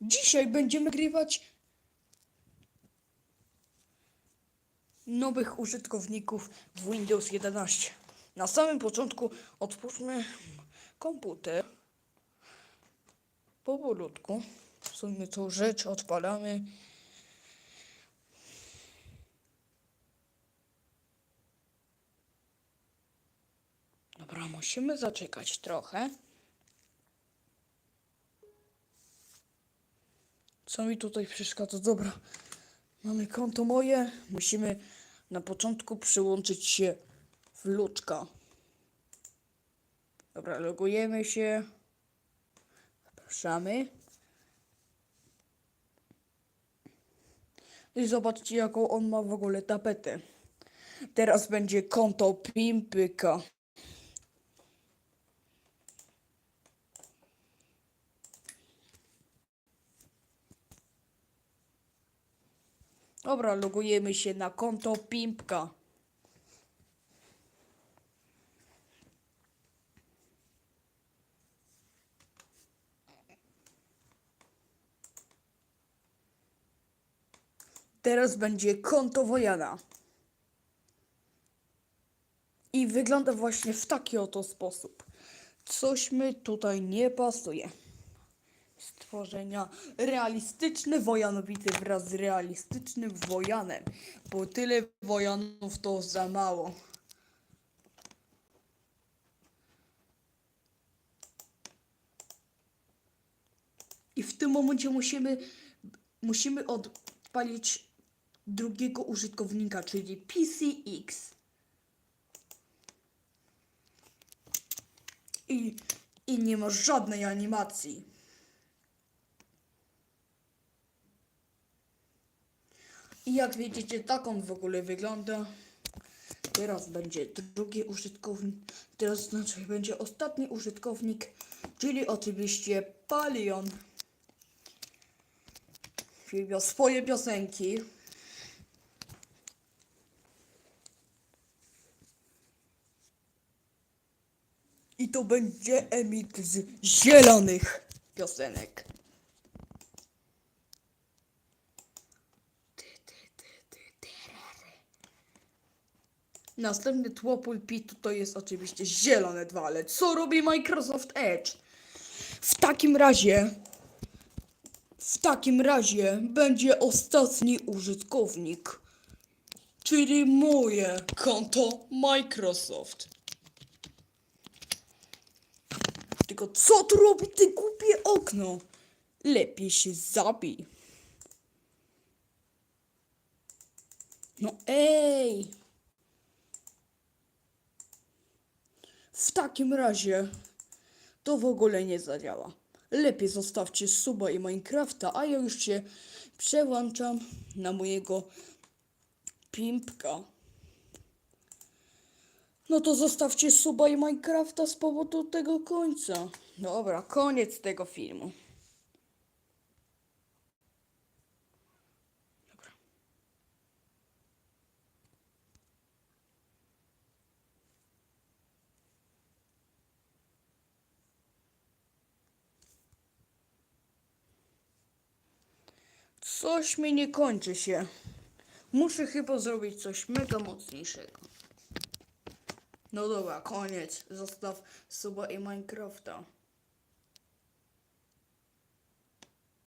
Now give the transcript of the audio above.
Dzisiaj będziemy grywać nowych użytkowników w Windows 11. Na samym początku otwórzmy komputer. Powolutku. W sumie tą rzecz odpalamy. Dobra, musimy zaczekać trochę. Co mi tutaj przeszkadza? Dobra, mamy konto moje. Musimy na początku przyłączyć się w Luczka. Dobra, logujemy się. Zapraszamy. I zobaczcie, jaką on ma w ogóle tapetę. Teraz będzie konto Pimpyka. Dobra, logujemy się na konto Pimpka. Teraz będzie konto Wojana. I wygląda właśnie w taki oto sposób. Coś mi tutaj nie pasuje. Stworzenia realistyczny Wojanowity wraz z realistycznym Wojanem. Bo tyle Wojanów to za mało. I w tym momencie musimy, musimy odpalić drugiego użytkownika, czyli PCX. I, I nie ma żadnej animacji. I jak widzicie, tak on w ogóle wygląda. Teraz będzie drugi użytkownik, teraz znaczy będzie ostatni użytkownik, czyli oczywiście Palion. Miał swoje piosenki. I to będzie emit z zielonych piosenek. Następny tło pulpitu to jest oczywiście zielone dwa, ale co robi Microsoft Edge? W takim razie, w takim razie będzie ostatni użytkownik, czyli moje konto Microsoft. Tylko co tu robi ty głupie okno? Lepiej się zabij. No ej! W takim razie to w ogóle nie zadziała. Lepiej zostawcie suba i Minecrafta, a ja już się przełączam na mojego pimpka. No to zostawcie suba i Minecrafta z powodu tego końca. Dobra, koniec tego filmu. Coś mi nie kończy się. Muszę chyba zrobić coś mega mocniejszego. No dobra, koniec. Zostaw suba i Minecrafta.